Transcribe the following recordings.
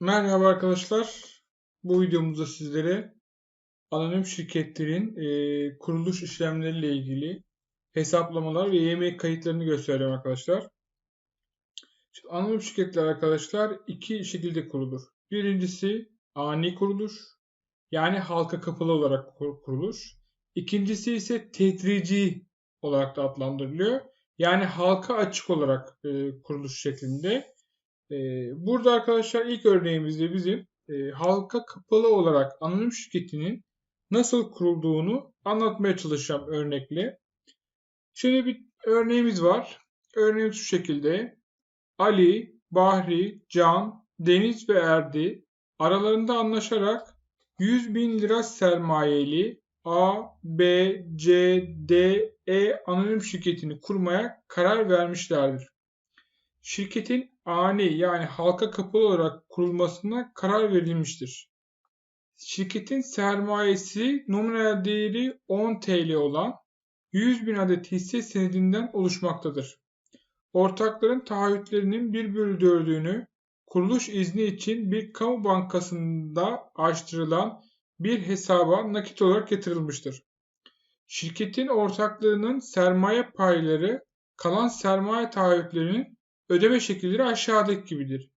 Merhaba arkadaşlar. Bu videomuzda sizlere anonim şirketlerin e, kuruluş işlemleriyle ilgili hesaplamalar ve YM kayıtlarını göstereceğim arkadaşlar. Şimdi anonim şirketler arkadaşlar iki şekilde kurulur. Birincisi ani kuruluş yani halka kapalı olarak kuruluş. İkincisi ise tedrici olarak da adlandırılıyor. Yani halka açık olarak e, kuruluş şeklinde. E, burada arkadaşlar ilk örneğimizde bizim e, halka kapalı olarak anonim şirketinin nasıl kurulduğunu anlatmaya çalışacağım örnekle. Şöyle bir örneğimiz var. Örneğimiz şu şekilde. Ali, Bahri, Can, Deniz ve Erdi aralarında anlaşarak 100 bin lira sermayeli A, B, C, D, E anonim şirketini kurmaya karar vermişlerdir. Şirketin ani yani halka kapalı olarak kurulmasına karar verilmiştir. Şirketin sermayesi nominal değeri 10 TL olan 100 bin adet hisse senedinden oluşmaktadır. Ortakların taahhütlerinin 1 bölü 4'ünü kuruluş izni için bir kamu bankasında açtırılan bir hesaba nakit olarak yatırılmıştır. Şirketin ortaklarının sermaye payları kalan sermaye taahhütlerinin ödeme şekilleri aşağıdaki gibidir.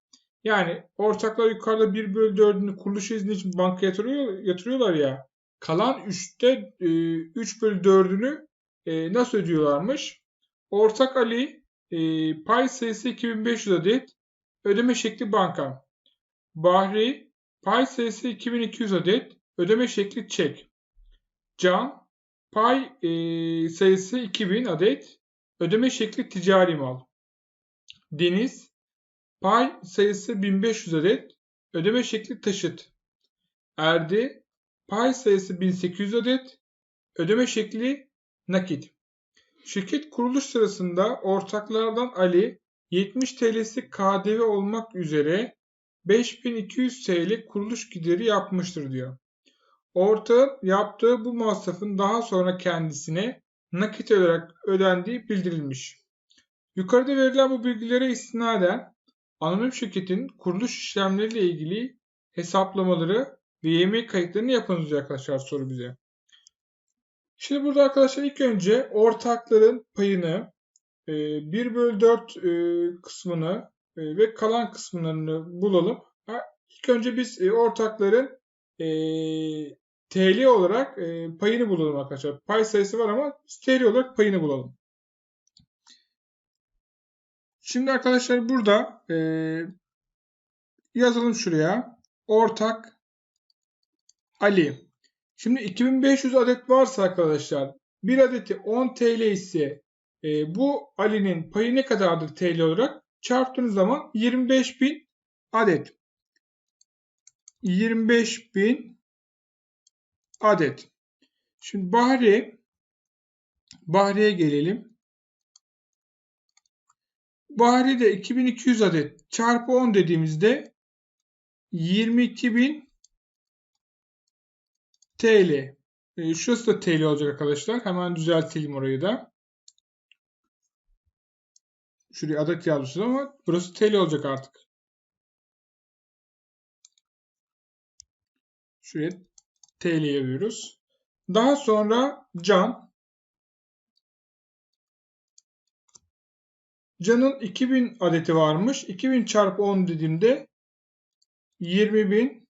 Yani ortaklar yukarıda 1 bölü 4'ünü kuruluş izni için banka yatırıyor, yatırıyorlar ya. Kalan 3'te e, 3 bölü 4'ünü e, nasıl ödüyorlarmış? Ortak Ali e, pay sayısı 2500 adet ödeme şekli banka. Bahri pay sayısı 2200 adet ödeme şekli çek. Can pay e, sayısı 2000 adet ödeme şekli ticari mal. Deniz, pay sayısı 1500 adet, ödeme şekli taşıt. Erdi, pay sayısı 1800 adet, ödeme şekli nakit. Şirket kuruluş sırasında ortaklardan Ali 70 TL'si KDV olmak üzere 5200 TL kuruluş gideri yapmıştır diyor. Ortağın yaptığı bu masrafın daha sonra kendisine nakit olarak ödendiği bildirilmiş. Yukarıda verilen bu bilgilere istinaden anonim şirketin kuruluş işlemleriyle ilgili hesaplamaları ve yemek kayıtlarını yapınız arkadaşlar soru bize. Şimdi burada arkadaşlar ilk önce ortakların payını 1 e, bölü 4 e, kısmını e, ve kalan kısımlarını bulalım. İlk önce biz ortakların TL olarak payını bulalım arkadaşlar. Pay sayısı var ama TL olarak payını bulalım. Şimdi arkadaşlar burada e, yazalım şuraya. Ortak Ali. Şimdi 2500 adet varsa arkadaşlar bir adeti 10 TL ise e, bu Ali'nin payı ne kadardır TL olarak? Çarptığınız zaman 25.000 adet. 25.000 adet. Şimdi Bahri Bahri'ye gelelim. Bahri de 2200 adet çarpı 10 dediğimizde 22.000 TL. E, şurası da TL olacak arkadaşlar. Hemen düzeltelim orayı da. Şuraya adet yazmışız ama burası TL olacak artık. Şuraya TL yazıyoruz. Daha sonra can Can'ın 2000 adeti varmış. 2000 çarpı 10 dediğimde 20.000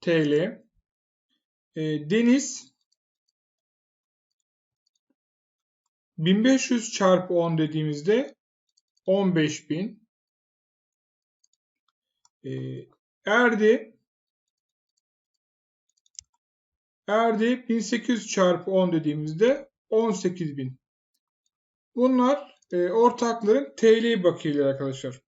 TL. E, Deniz 1500 çarpı 10 dediğimizde 15.000 e, Erdi Erdi 1800 çarpı 10 dediğimizde 18.000 Bunlar e, ortakların TL bakiyeleri arkadaşlar.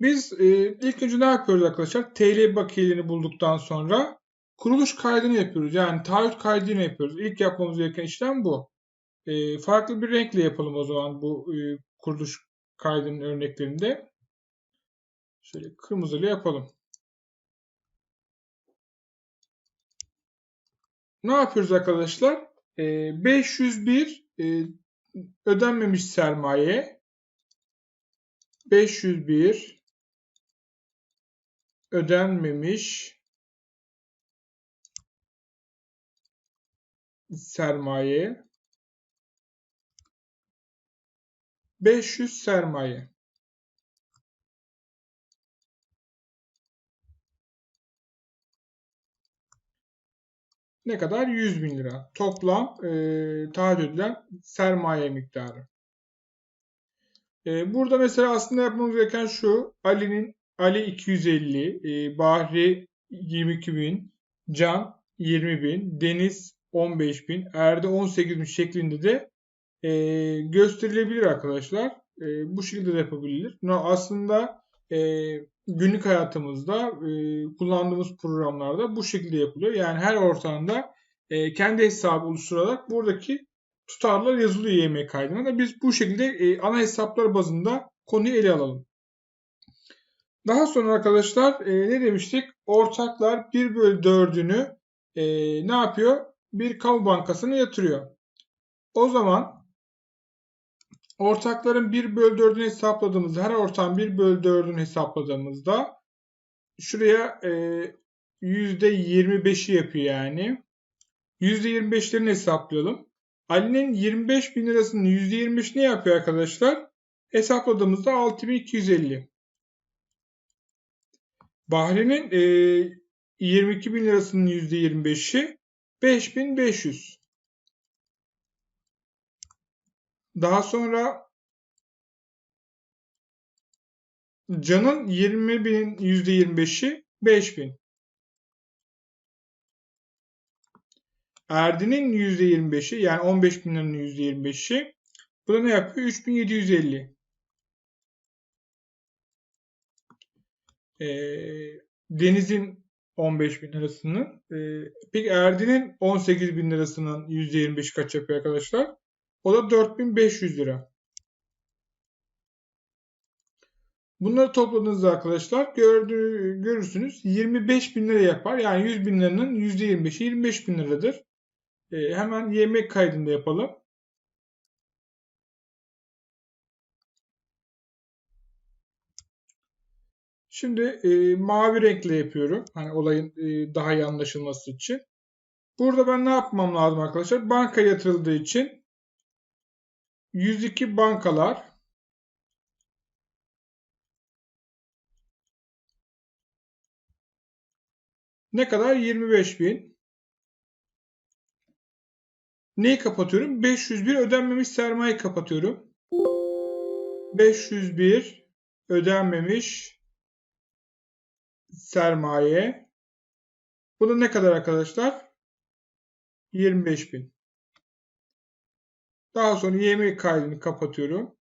Biz e, ilk önce ne yapıyoruz arkadaşlar? TL bakiyelerini bulduktan sonra kuruluş kaydını yapıyoruz. Yani taahhüt kaydını yapıyoruz. İlk yapmamız gereken işlem bu. E, farklı bir renkle yapalım o zaman bu e, kuruluş kaydının örneklerinde. Şöyle kırmızılı yapalım. Ne yapıyoruz arkadaşlar? E, 501 e, ödenmemiş sermaye 501 ödenmemiş sermaye 500 sermaye. Ne kadar? 100 bin lira. Toplam e, taahhüt edilen sermaye miktarı. E, burada mesela aslında yapmamız gereken şu. Ali'nin Ali 250, e, Bahri 22 bin, Can 20 bin, Deniz 15 bin, Erdi 18 bin şeklinde de e, gösterilebilir arkadaşlar. E, bu şekilde de yapabilir. No, aslında e, günlük hayatımızda e, kullandığımız programlarda bu şekilde yapılıyor. Yani her ortamda e, kendi hesabı oluşturarak buradaki tutarlar yazılıyor YM kaydına da biz bu şekilde e, ana hesaplar bazında konuyu ele alalım. Daha sonra arkadaşlar e, ne demiştik? Ortaklar 1 bölü 4'ünü e, ne yapıyor? Bir kamu bankasına yatırıyor. O zaman ortakların 1 bölü 4'ünü hesapladığımızda, her ortağın 1 bölü 4'ünü hesapladığımızda şuraya e, %25'i yapıyor yani. %25'lerini hesaplayalım. Ali'nin 25 bin lirasının %25 ne yapıyor arkadaşlar? Hesapladığımızda 6250. Bahri'nin e, 22 bin lirasının %25'i 5500. Daha sonra Can'ın 20 bin %25'i 5000. Erdi'nin %25'i yani 15 bin liranın %25'i. Bu da ne yapıyor? 3750. Ee, Deniz'in 15 bin lirasının. Ee, peki Erdi'nin 18 bin lirasının %25 kaç yapıyor arkadaşlar? O da 4500 lira. Bunları topladığınızda arkadaşlar gördüğü, görürsünüz 25 bin lira yapar. Yani 100 bin liranın %25'i 25 bin liradır. Ee, hemen yemek kaydında yapalım. Şimdi e, mavi renkle yapıyorum. Hani olayın e, daha iyi anlaşılması için. Burada ben ne yapmam lazım arkadaşlar? Banka yatırıldığı için 102 bankalar ne kadar? 25 bin. Neyi kapatıyorum? 501 ödenmemiş sermaye kapatıyorum. 501 ödenmemiş sermaye. Bu da ne kadar arkadaşlar? 25 bin. Daha sonra yemek kaydını kapatıyorum.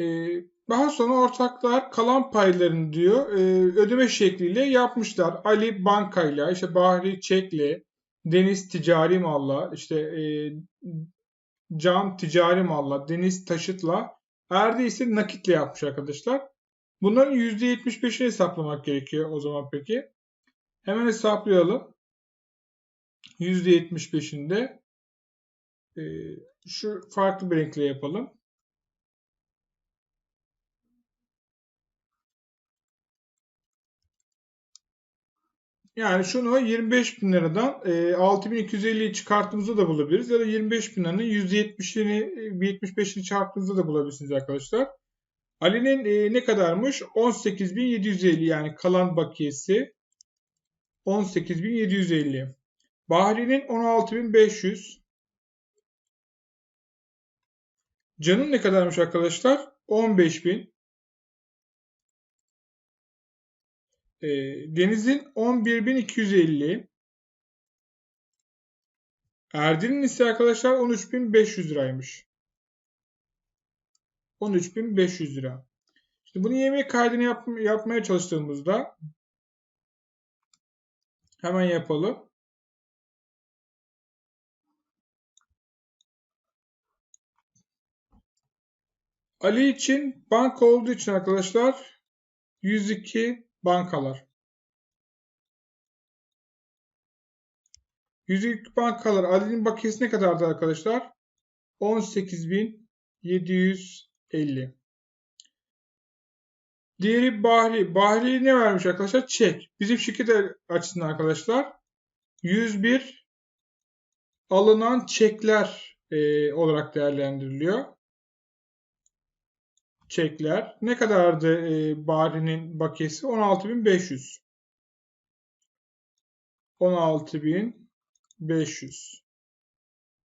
Ee, daha sonra ortaklar kalan paylarını diyor e, ödeme şekliyle yapmışlar. Ali bankayla, işte Bahri çekle, Deniz ticari malla, işte e, Can ticari malla, Deniz taşıtla, Erdi ise nakitle yapmış arkadaşlar. Bunların %75'ini hesaplamak gerekiyor o zaman peki. Hemen hesaplayalım. %75'inde e, şu farklı bir renkle yapalım. Yani şunu 25 bin liradan e, 6250'yi çıkarttığımızda da bulabiliriz. Ya da 25 bin liranın %70'ini 75'ini çarptığınızda da bulabilirsiniz arkadaşlar. Ali'nin e, ne kadarmış? 18.750 yani kalan bakiyesi 18.750. Bahri'nin 16.500. Can'ın ne kadarmış arkadaşlar? 15.000. E, Deniz'in 11.250. Erdin'in ise arkadaşlar 13.500 liraymış. 13.500 lira. Şimdi bunu yemek kaydını yap, yapmaya çalıştığımızda hemen yapalım. Ali için banka olduğu için arkadaşlar 102 bankalar. 102 bankalar Ali'nin bakiyesi ne kadardı arkadaşlar? 18.750. Diğeri Bahri. Bahri ne vermiş arkadaşlar? Çek. Bizim şirket açısından arkadaşlar 101 alınan çekler e, olarak değerlendiriliyor. Çekler. Ne kadardı e, Bahri'nin bakiyesi? 16.500. 16.500.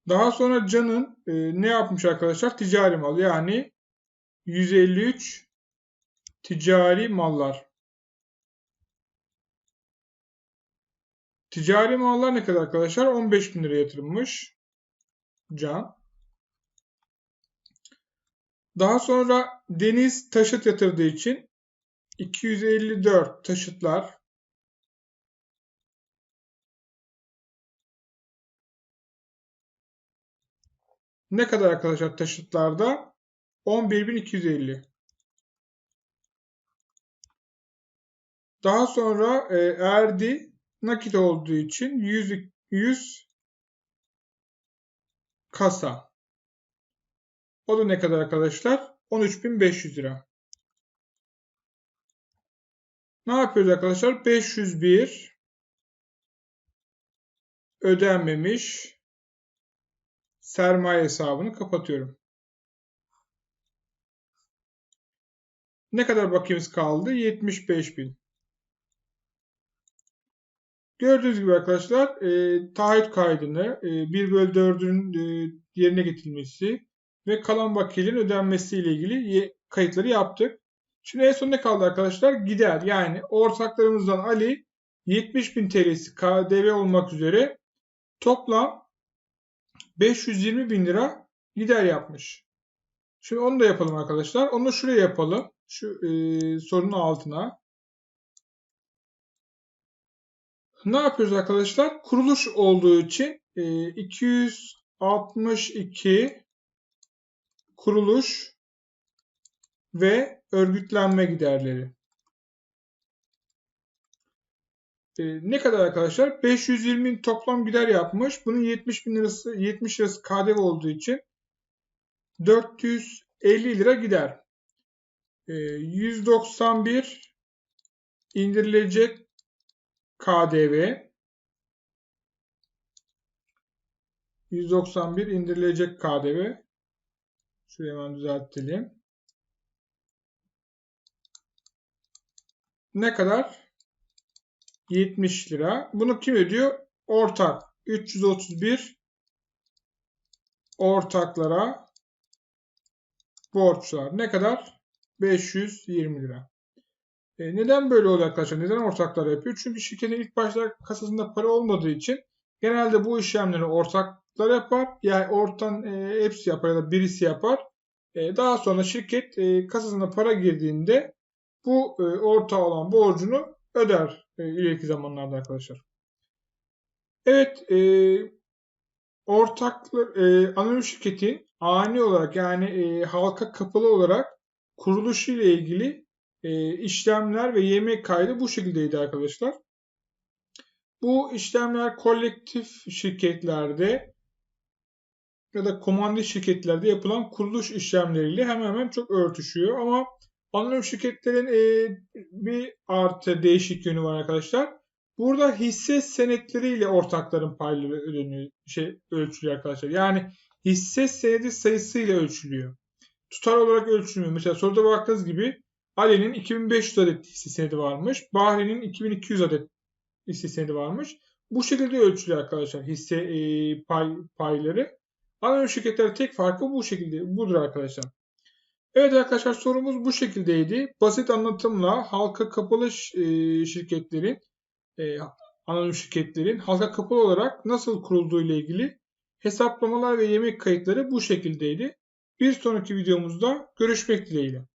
Daha sonra Can'ın e, ne yapmış arkadaşlar? Ticari mal. Yani 153 ticari mallar. Ticari mallar ne kadar arkadaşlar? 15 bin lira yatırılmış. Can. Daha sonra Deniz taşıt yatırdığı için 254 taşıtlar Ne kadar arkadaşlar taşıtlarda? 11.250. Daha sonra e, erdi nakit olduğu için 100, 100 kasa. O da ne kadar arkadaşlar? 13.500 lira. Ne yapıyoruz arkadaşlar? 501 ödenmemiş sermaye hesabını kapatıyorum. Ne kadar bakiyemiz kaldı? 75 bin. Gördüğünüz gibi arkadaşlar e, taahhüt kaydını e, 1 bölü 4'ün e, yerine getirilmesi ve kalan bakiyelerin ödenmesi ile ilgili kayıtları yaptık. Şimdi en son ne kaldı arkadaşlar? Gider. Yani ortaklarımızdan Ali 70 bin TL'si KDV olmak üzere toplam 520 bin lira gider yapmış. Şimdi onu da yapalım arkadaşlar. Onu şuraya yapalım. Şu e, sorunun altına. Ne yapıyoruz arkadaşlar? Kuruluş olduğu için e, 262 kuruluş ve örgütlenme giderleri. E, ne kadar arkadaşlar? 520 toplam gider yapmış. Bunun 70 bin lirası 70 lirası KDV olduğu için 450 lira gider. E, 191 indirilecek KDV 191 indirilecek KDV Şurayı hemen düzeltelim. Ne kadar? 70 lira. Bunu kim ödüyor? Ortak. 331 ortaklara borçlar. Ne kadar? 520 lira. E neden böyle oluyor arkadaşlar? Neden ortaklar yapıyor? Çünkü şirketin ilk başta kasasında para olmadığı için genelde bu işlemleri ortaklar yapar. Yani ortadan e, hepsi yapar ya da birisi yapar. E, daha sonra şirket e, kasasına para girdiğinde bu e, ortağı olan borcunu öder e, ileriki zamanlarda arkadaşlar. Evet, e, ortaklar, e, anonim şirketin ani olarak yani e, halka kapalı olarak kuruluşu ile ilgili e, işlemler ve yemek kaydı bu şekildeydi arkadaşlar. Bu işlemler kolektif şirketlerde ya da komando şirketlerde yapılan kuruluş işlemleriyle hemen hemen çok örtüşüyor ama Anonim şirketlerin e, bir artı değişik yönü var arkadaşlar. Burada hisse senetleriyle ortakların payları ödeniyor, şey ölçülüyor arkadaşlar. Yani hisse senedi sayısıyla ölçülüyor. Tutar olarak ölçülmüyor. Mesela soruda baktığınız gibi Ali'nin 2500 adet hisse senedi varmış. Bahri'nin 2200 adet hisse senedi varmış. Bu şekilde ölçülüyor arkadaşlar hisse e, pay, payları. Anonim şirketler tek farkı bu şekilde budur arkadaşlar. Evet arkadaşlar sorumuz bu şekildeydi. Basit anlatımla halka kapalı e, şirketlerin, e, anonim şirketlerin halka kapalı olarak nasıl kurulduğu ile ilgili hesaplamalar ve yemek kayıtları bu şekildeydi. Bir sonraki videomuzda görüşmek dileğiyle.